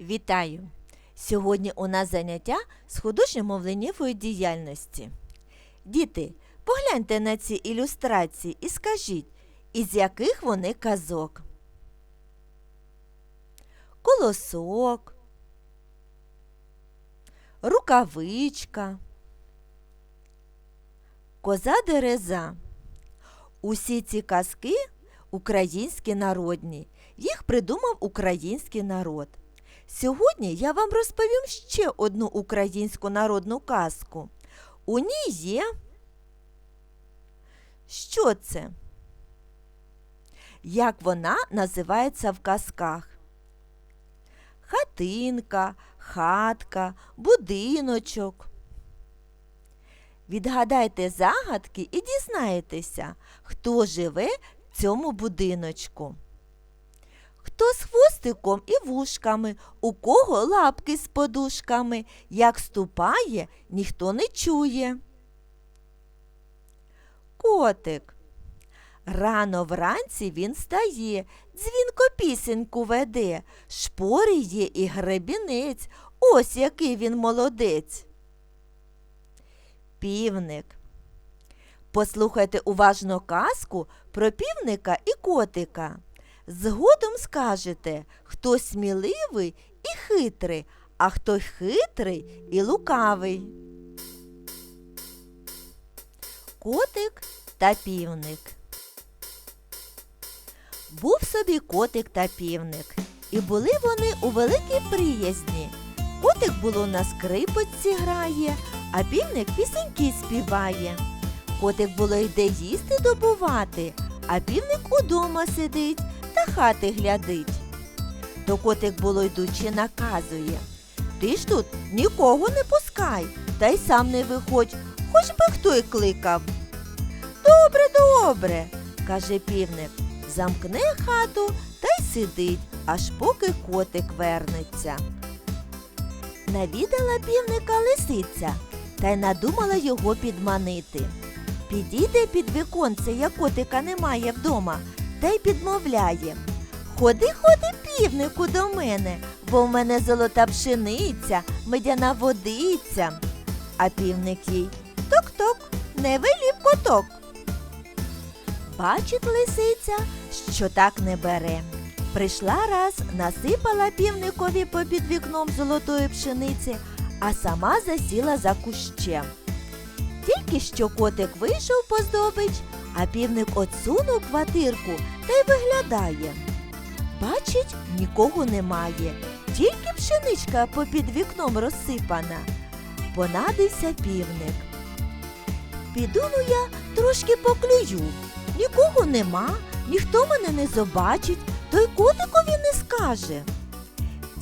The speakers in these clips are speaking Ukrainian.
Вітаю! Сьогодні у нас заняття з художньо-мовленнєвої діяльності. Діти, погляньте на ці ілюстрації і скажіть, із яких вони казок. Колосок, рукавичка, коза дереза. Усі ці казки українські народні. Їх придумав український народ. Сьогодні я вам розповім ще одну українську народну казку. У ній є. Що це? Як вона називається в казках? Хатинка, хатка, будиночок. Відгадайте загадки і дізнаєтеся, хто живе в цьому будиночку. Хто з хвостиком і вушками, у кого лапки з подушками, як ступає, ніхто не чує. Котик. Рано вранці він стає, дзвінко пісеньку веде, шпори є і гребінець, ось який він молодець. Півник. Послухайте уважно казку про півника і котика. Згодом скажете, хто сміливий і хитрий, а хто хитрий і лукавий. Котик та півник. Був собі котик та півник, і були вони у великій приязні. Котик було на скрипочці грає, а півник пісеньки співає. Котик було йде їсти добувати, а півник удома сидить та хати глядить. То котик було йдучи наказує. Ти ж тут нікого не пускай, та й сам не виходь, хоч би хто й кликав. Добре, добре, каже півник, замкне хату та й сидить, аж поки котик вернеться. Навідала півника лисиця та й надумала його підманити. Підійде під віконце, як котика немає вдома, та й підмовляє. Ходи, ходи, півнику, до мене, бо в мене золота пшениця, медяна водиця. А півник їй ток-ток, не вилів коток. Бачить лисиця, що так не бере. Прийшла раз, насипала півникові попід вікном золотої пшениці, а сама засіла за кущем. Тільки що котик вийшов по здобич, а півник отсунув квартирку та й виглядає. Бачить, нікого немає, тільки пшеничка попід вікном розсипана. Понадився півник. Піду ну я трошки поклюю. Нікого нема, ніхто мене не побачить, то й котикові не скаже.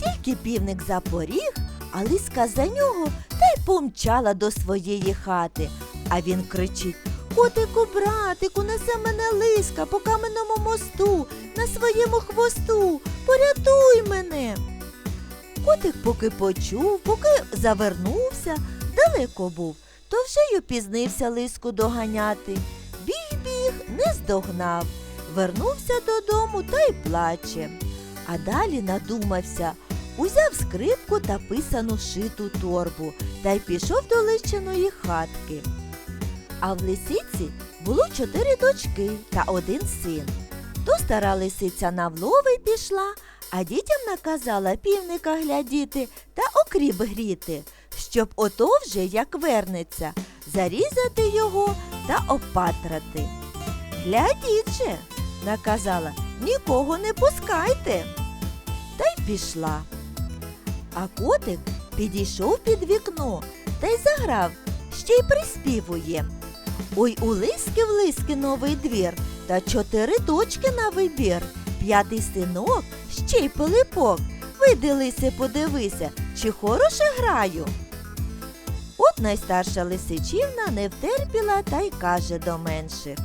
Тільки півник запоріг, а лиска за нього та й помчала до своєї хати. А він кричить Котику, братику, несе мене лиска по каменному мосту, на своєму хвосту, порятуй мене. Котик поки почув, поки завернувся, далеко був, то вже й опізнився лиску доганяти. Біг-біг, не здогнав. Вернувся додому та й плаче. А далі надумався, узяв скрипку та писану шиту торбу та й пішов до личиної хатки. А в лисиці було чотири дочки та один син. То стара лисиця на влови пішла, а дітям наказала півника глядіти та окріп гріти, щоб ото вже, як вернеться, зарізати його та опатрати. Глядіть наказала, нікого не пускайте. Та й пішла. А котик підійшов під вікно та й заграв, ще й приспівує. Ой, у лиски в лиски новий двір, та чотири дочки на вибір, п'ятий синок, ще й пилипок. Вийди, лисе, подивися, чи хороше граю. От найстарша лисичівна не втерпіла та й каже до менших.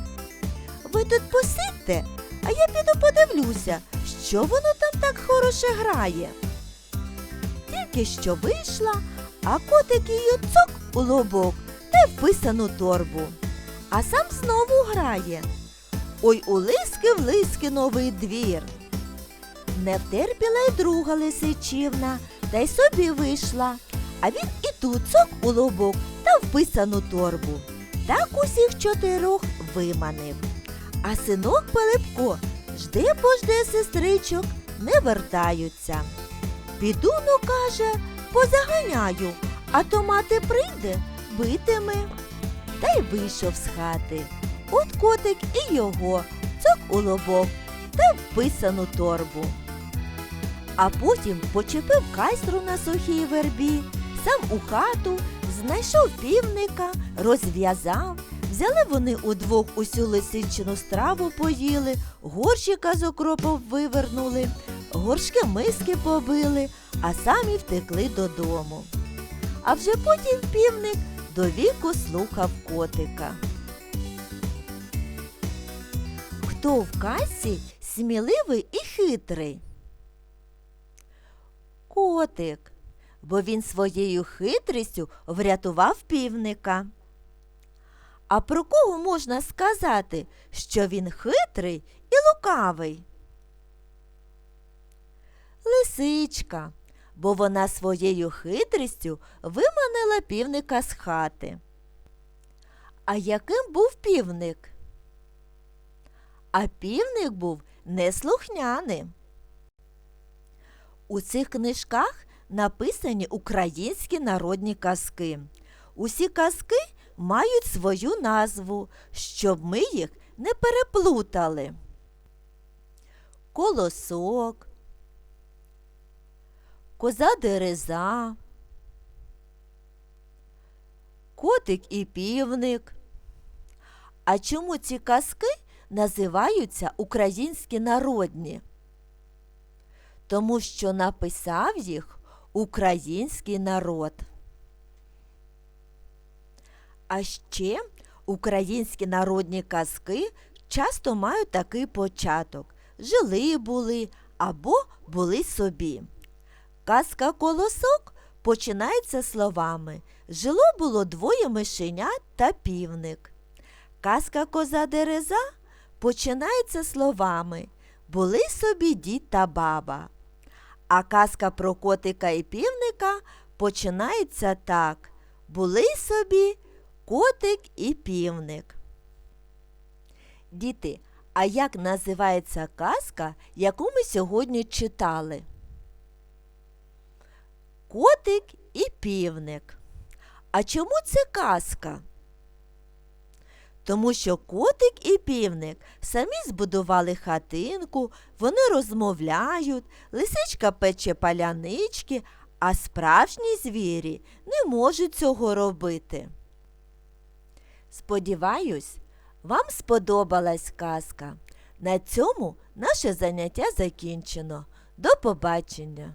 Ви тут посидьте, а я піду подивлюся, що воно там так хороше грає. Тільки що вийшла, а котик її цок у лобок та й вписану торбу. А сам знову грає. Ой, у лиски в лиски новий двір. Не втерпіла й друга лисичівна, та й собі вийшла. А він і тут цок у лобок та вписану торбу. Так усіх чотирьох виманив. А синок Пилипко жде пожде сестричок, не вертаються. Піду, ну, каже, позаганяю, а то мати прийде, битиме. Та й вийшов з хати. От котик і його, цок у лобок та вписану торбу. А потім почепив кайстру на сухій вербі, сам у хату, знайшов півника, розв'язав. Взяли вони удвох усю лисичину страву поїли, горщика з окропом вивернули, горшки миски побили, а самі втекли додому. А вже потім півник до віку слухав котика. Хто в касі сміливий і хитрий? Котик, бо він своєю хитрістю врятував півника. А про кого можна сказати, що він хитрий і лукавий? Лисичка, бо вона своєю хитрістю виманила півника з хати. А яким був півник? А півник був неслухняним. У цих книжках написані українські народні казки. Усі казки мають свою назву, щоб ми їх не переплутали. Колосок, коза дереза, котик і півник. А чому ці казки називаються українські народні? Тому що написав їх український народ. А ще українські народні казки часто мають такий початок жили були або були собі. Казка колосок починається словами Жило було двоє мишенят та півник. Казка коза дереза починається словами Були собі дід та баба. А казка про котика і півника починається так Були собі котик і півник. Діти, а як називається казка, яку ми сьогодні читали? Котик і півник. А чому це казка? Тому що котик і півник самі збудували хатинку, вони розмовляють, лисичка пече палянички, а справжні звірі не можуть цього робити. Сподіваюсь, вам сподобалась казка. На цьому наше заняття закінчено. До побачення!